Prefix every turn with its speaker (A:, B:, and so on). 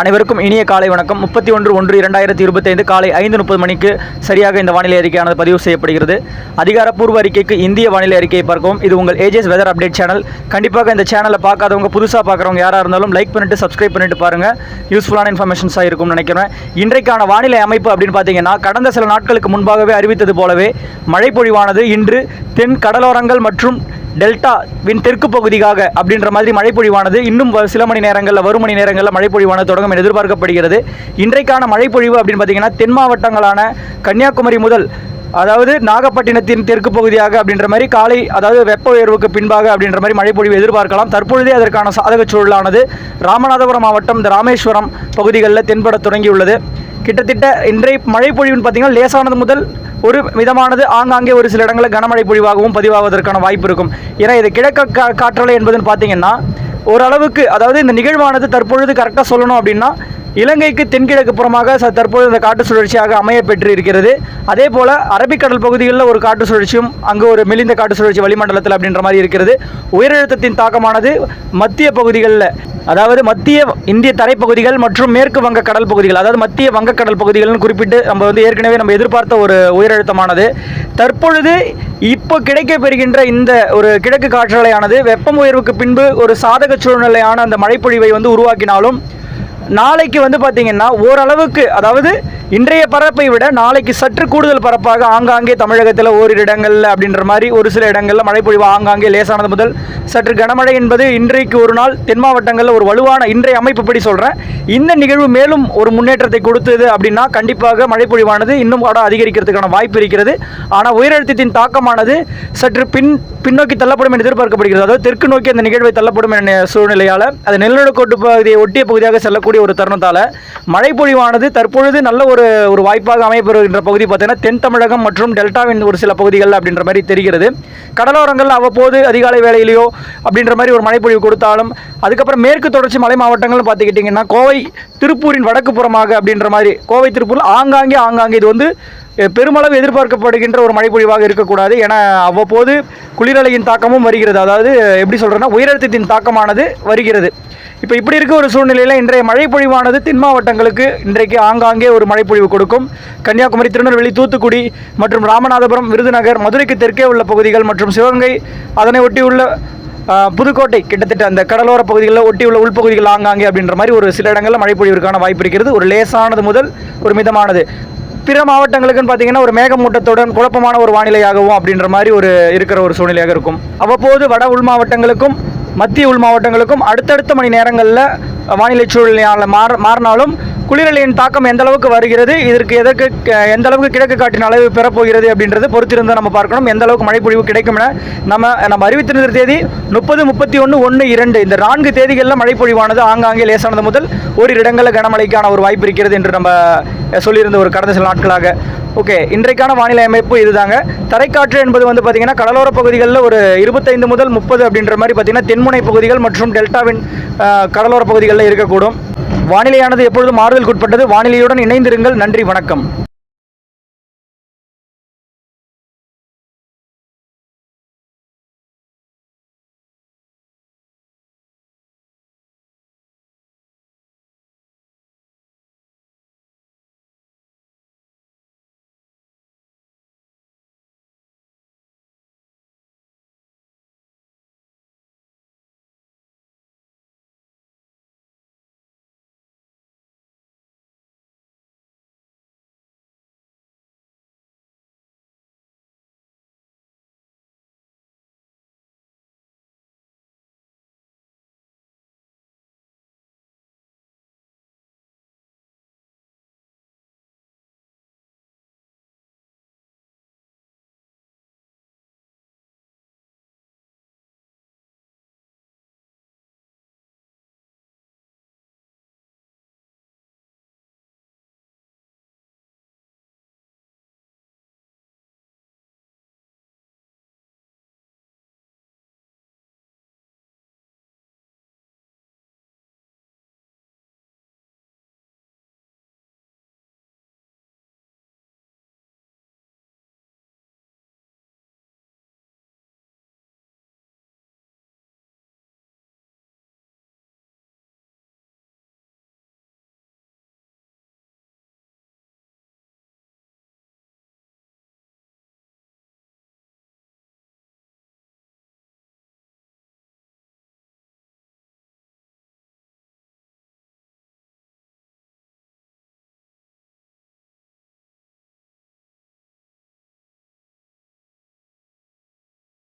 A: அனைவருக்கும் இனிய காலை வணக்கம். முப்பத்தி ஒன்று ஒன்று இரண்டாயிரத்தி இருபத்தைந்து காலை ஐந்து முப்பது மணிக்கு சரியாக இந்த வானிலை அறிக்கையானது பதிவு செய்யப்படுகிறது. அதிகாரப்பூர்வ அறிக்கைக்கு இந்திய வானிலை அறிக்கையை பார்க்கவும். இது உங்கள் ஏஜஸ் வெதர் அப்டேட் சேனல் கண்டிப்பாக இந்த சேனலை பார்க்காதவங்க புதுசாக பார்க்குறவங்க யாராக இருந்தாலும் லைக் பண்ணிட்டு சப்ஸ்கிரைப் பண்ணிட்டு பாருங்கள் யூஸ்ஃபுல்லான இன்ஃபர்மேஷன்ஸாக இருக்கும்னு நினைக்கிறேன். இன்றைக்கான வானிலை அமைப்பு அப்படின்னு பார்த்தீங்கன்னா கடந்த சில நாட்களுக்கு முன்பாகவே அறிவித்தது போலவே மழை பொழிவானது இன்று தென் கடலோரங்கள் மற்றும் டெல்டா வின் தெற்கு பகுதிக்காக அப்படின்ற மாதிரி மழைப்பொழிவானது இன்னும் வ- சில மணி நேரங்களில் வரும் மணி நேரங்களில் மழைப்பொழிவானது தொடங்கும் என எதிர்பார்க்கப்படுகிறது. இன்றைக்கான மழைப்பொழிவு அப்படின்னு பார்த்தீங்கன்னா தென் மாவட்டங்களான கன்னியாகுமரி முதல் அதாவது நாகப்பட்டினத்தின் தெற்கு பகுதியாக அப்படின்ற மாதிரி காலை அதாவது வெப்ப உயர்வுக்கு பின்பாக அப்படின்ற மாதிரி மழைப்பொழிவு எதிர்பார்க்கலாம். தற்பொழுதே அதற்கான சாதக சூழலானது ராமநாதபுரம் மாவட்டம் இந்த ராமேஸ்வரம் பகுதிகளில் தென்பட தொடங்கியுள்ளது. கிட்டத்தட்ட இன்றைய மழை பொழிவுன்னு பார்த்தீங்கன்னா லேசானது முதல் ஒரு மிதமானது ஆங்காங்கே ஒரு சில இடங்களில் கனமழை பொழிவாகவும் பதிவாவதற்கான வாய்ப்பு இருக்கும். ஏன்னா இது கிழக்க காற்றலை என்பதுன்னு பார்த்தீங்கன்னா ஓரளவுக்கு அதாவது இந்த நிகழ்வானது தற்பொழுது கரெக்டாக சொல்லணும் அப்படின்னா இலங்கைக்கு தென்கிழக்கு புறமாக தற்போது இந்த காற்று சுழற்சியாக அமைய பெற்று இருக்கிறது அதே போல் அரபிக்கடல் பகுதிகளில் ஒரு காட்டு சுழற்சியும் அங்கு ஒரு மெலிந்த காற்று சுழற்சி வளிமண்டலத்தில் அப்படின்ற மாதிரி இருக்கிறது. உயரழுத்தத்தின் தாக்கமானது மத்திய பகுதிகளில் அதாவது மத்திய இந்திய தரைப்பகுதிகள் மற்றும் மேற்கு வங்க கடல் பகுதிகள் அதாவது மத்திய வங்கக்கடல் பகுதிகள்னு குறிப்பிட்டு நம்ம வந்து ஏற்கனவே நம்ம எதிர்பார்த்த ஒரு உயரழுத்தமானது. தற்பொழுது இப்போ கிடைக்கப்பெறுகின்ற இந்த ஒரு கிழக்கு காற்றலையானது வெப்பம் உயர்வுக்கு பின்பு ஒரு சாதக சூழ்நிலையான அந்த மழைப்பொழிவை வந்து உருவாக்கினாலும் நாளைக்கு வந்து பார்த்தீங்கன்னா ஓரளவுக்கு அதாவது இன்றைய பரப்பை விட நாளைக்கு சற்று கூடுதல் பரப்பாக ஆங்காங்கே தமிழகத்தில் ஓரிரு இடங்களில் அப்படின்ற மாதிரி ஒரு சில இடங்களில் மழைப்பொழிவு ஆங்காங்கே லேசானது முதல் சற்று கனமழை என்பது இன்றைக்கு ஒரு நாள் தென் மாவட்டங்களில் ஒரு வலுவான இன்றைய அமைப்புப்படி சொல்கிறேன் இந்த நிகழ்வு மேலும் ஒரு முன்னேற்றத்தை கொடுத்தது அப்படின்னா கண்டிப்பாக மழைப்பொழிவானது இன்னும் கூட அதிகரிக்கிறதுக்கான வாய்ப்பு இருக்கிறது. ஆனால் உயரழுத்தத்தின் தாக்கமானது சற்று பின் பின்னோக்கி தள்ளப்படும் என்று எதிர்பார்க்கப்படுகிறது. அதாவது தெற்கு நோக்கி அந்த நிகழ்வை தள்ளப்படும் என்ற சூழ்நிலையால் அது நிலநடுக்கோட்டு பகுதியை ஒட்டிய பகுதியாக செல்லக்கூடிய ஒரு தருணத்தால் மழைப்பொழிவானது தற்பொழுது நல்ல ஒரு ஒரு வாய்ப்பாக அமையப்பெறுகின்ற பகுதி பார்த்தீங்கன்னா தென் தமிழகம் மற்றும் டெல்டாவின் ஒரு சில பகுதிகள் அப்படின்ற மாதிரி தெரிகிறது. கடலோரங்கள் அவ்வப்போது அதிகாலை வேலையிலையோ அப்படின்ற மாதிரி ஒரு மழைப்பொழிவு கொடுத்தாலும் அதுக்கப்புறம் மேற்கு தொடர்ச்சி மலை மாவட்டங்கள்னு பார்த்துக்கிட்டிங்கன்னா கோவை திருப்பூரின் வடக்கு புறமாக அப்படின்ற மாதிரி கோவை திருப்பூர் ஆங்காங்கே ஆங்காங்கே இது வந்து பெருமளவு எதிர்பார்க்கப்படுகின்ற ஒரு மழைப்பொழிவாக இருக்கக்கூடாது ஏன்னா அவ்வப்போது குளிரலையின் தாக்கமும் வருகிறது. அதாவது எப்படி சொல்கிறேன்னா உயரழுத்தத்தின் தாக்கமானது வருகிறது. இப்போ இப்படி இருக்க ஒரு சூழ்நிலையில் இன்றைய மழைப்பொழிவானது தென் மாவட்டங்களுக்கு இன்றைக்கு ஆங்காங்கே ஒரு மழைப்பொழிவு கொடுக்கும். கன்னியாகுமரி திருநெல்வேலி தூத்துக்குடி மற்றும் ராமநாதபுரம் விருதுநகர் மதுரைக்கு தெற்கே உள்ள பகுதிகள் மற்றும் சிவகங்கை அதனை ஒட்டியுள்ள புதுக்கோட்டை கிட்டத்தட்ட அந்த கடலோர பகுதிகளில் ஒட்டியுள்ள உள்பகுதிகள் ஆங்காங்கே அப்படின்ற மாதிரி ஒரு சில இடங்களில் மழைப்பொழிவிற்கான வாய்ப்பு இருக்கிறது. ஒரு லேசானது முதல் ஒரு மிதமானது. பிற மாவட்டங்களுக்குன்னு பார்த்தீங்கன்னா ஒரு மேகமூட்டத்துடன் குழப்பமான ஒரு வானிலையாகவும் அப்படின்ற மாதிரி ஒரு இருக்கிற ஒரு சூழ்நிலையாக இருக்கும். அவ்வப்போது வட உள் மாவட்டங்களுக்கும் மத்திய உள் மாவட்டங்களுக்கும் அடுத்தடுத்த மணி நேரங்களில் வானிலை சூழ்நிலையால் மாற மாறினாலும் குளிரலையின் தாக்கம் எந்த அளவுக்கு வருகிறது? இதற்கு எதற்கு எந்த அளவுக்கு கிழக்கு காற்றின் அளவு பெறப்போகிறது அப்படின்றது பொறுத்திருந்து நம்ம பார்க்கணும். எந்த அளவுக்கு மழைப்பொழிவு கிடைக்கும் என நம்ம நம்ம அறிவித்திருந்த தேதி முப்பது முப்பத்தி ஒன்று ஒன்று இரண்டு. இந்த நான்கு தேதிகளில் மழைப்பொழிவானது ஆங்காங்கே லேசானது முதல் ஓரிரு இடங்களில் கனமழைக்கான ஒரு வாய்ப்பு இருக்கிறது என்று நம்ம சொல்லியிருந்த ஒரு கடந்த சில நாட்களாக. ஓகே இன்றைக்கான வானிலை அமைப்பு இதுதாங்க. தரைக்காற்று என்பது வந்து பார்த்திங்கன்னா கடலோர பகுதிகளில் ஒரு இருபத்தைந்து முதல் முப்பது அப்படின்ற மாதிரி பார்த்திங்கன்னா தென்முனை பகுதிகள் மற்றும் டெல்டாவின் கடலோர பகுதிகளில் இருக்கக்கூடும். வானிலையானது எப்பொழுதும் மாறுதலுக்குட்பட்டது வானிலையுடன் இணைந்திருங்கள். நன்றி வணக்கம்.